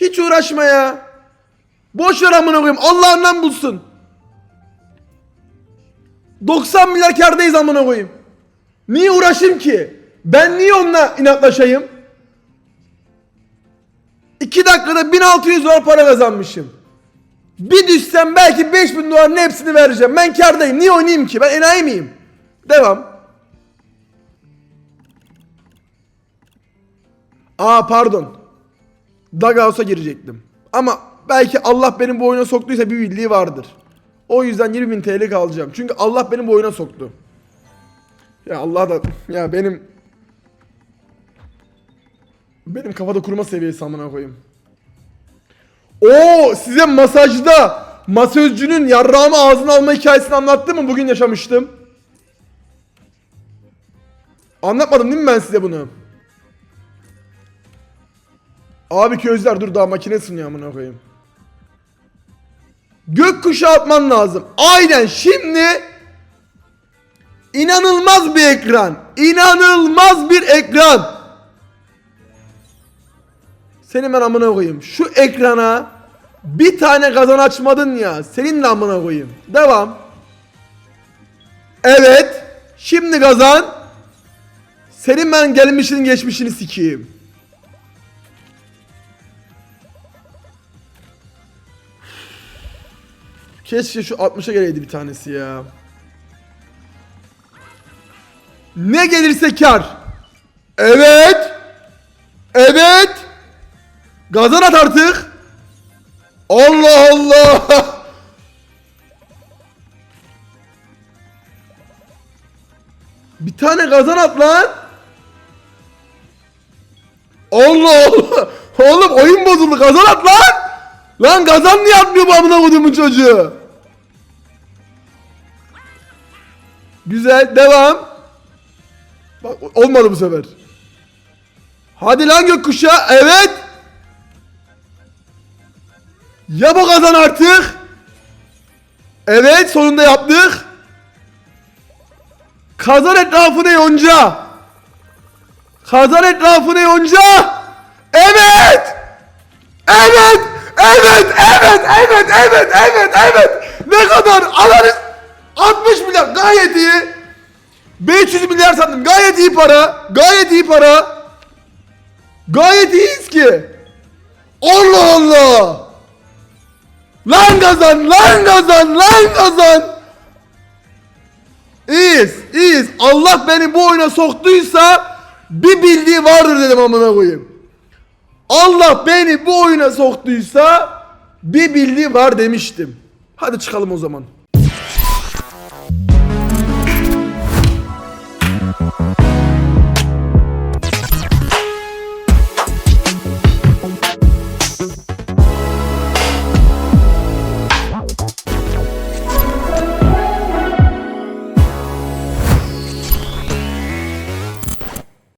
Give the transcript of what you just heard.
Hiç uğraşma ya. Boş ver amına koyayım. Allah'ından bulsun. 90 milyar kardayız amına koyayım. Niye uğraşayım ki? Ben niye onunla inatlaşayım? 2 dakikada 1600 dolar para kazanmışım. Bir düşsem belki 5000 doların hepsini vereceğim. Ben kardayım. Niye oynayayım ki? Ben enayi miyim? Devam. Aa pardon. Dughouse'a girecektim. Ama belki Allah beni bu oyuna soktuysa bir bildiği vardır. O yüzden 20.000 TL alacağım. Çünkü Allah beni bu oyuna soktu. Ya Allah da ya benim benim kafada kurma seviyesi amına koyayım. Oo size masajda masözcünün yarrağımı ağzına alma hikayesini anlattım mı? Bugün yaşamıştım. Anlatmadım değil mi ben size bunu? Abi közler dur daha makine ısınıyor amına koyayım. Gökkuşağı atman lazım. Aynen şimdi inanılmaz bir ekran. İnanılmaz bir ekran. Seni ben amına koyayım. Şu ekrana bir tane kazan açmadın ya. Senin de amına koyayım. Devam. Evet. Şimdi kazan. Senin ben gelmişini geçmişini sikeyim. Keşke şu 60'a geleydi bir tanesi ya. Ne gelirse kar. Evet. Evet. Gazan at artık. Allah Allah. Bir tane gazan at lan. Allah Allah. Oğlum oyun bozuldu. Gazan at lan. Lan gazan niye atmıyor bu amına koyduğumun çocuğu? Güzel devam. Bak olmadı bu sefer. Hadi lan gökkuşağı. Evet. Yap o kazan artık. Evet sonunda yaptık. Kazan etrafını yonca. Kazan etrafını yonca. Evet. Evet. Evet. Evet. Evet. Evet. Evet. Evet. Ne kadar? Alanız 60 milyar gayet iyi. 500 milyar sandım. Gayet iyi para. Gayet iyi para. Gayet iyiyiz ki. Allah Allah. Lan kazan, lan kazan, lan kazan. İyiyiz, iyiyiz. Allah beni bu oyuna soktuysa bir bildiği vardır dedim amına koyayım. Allah beni bu oyuna soktuysa bir bildiği var demiştim. Hadi çıkalım o zaman.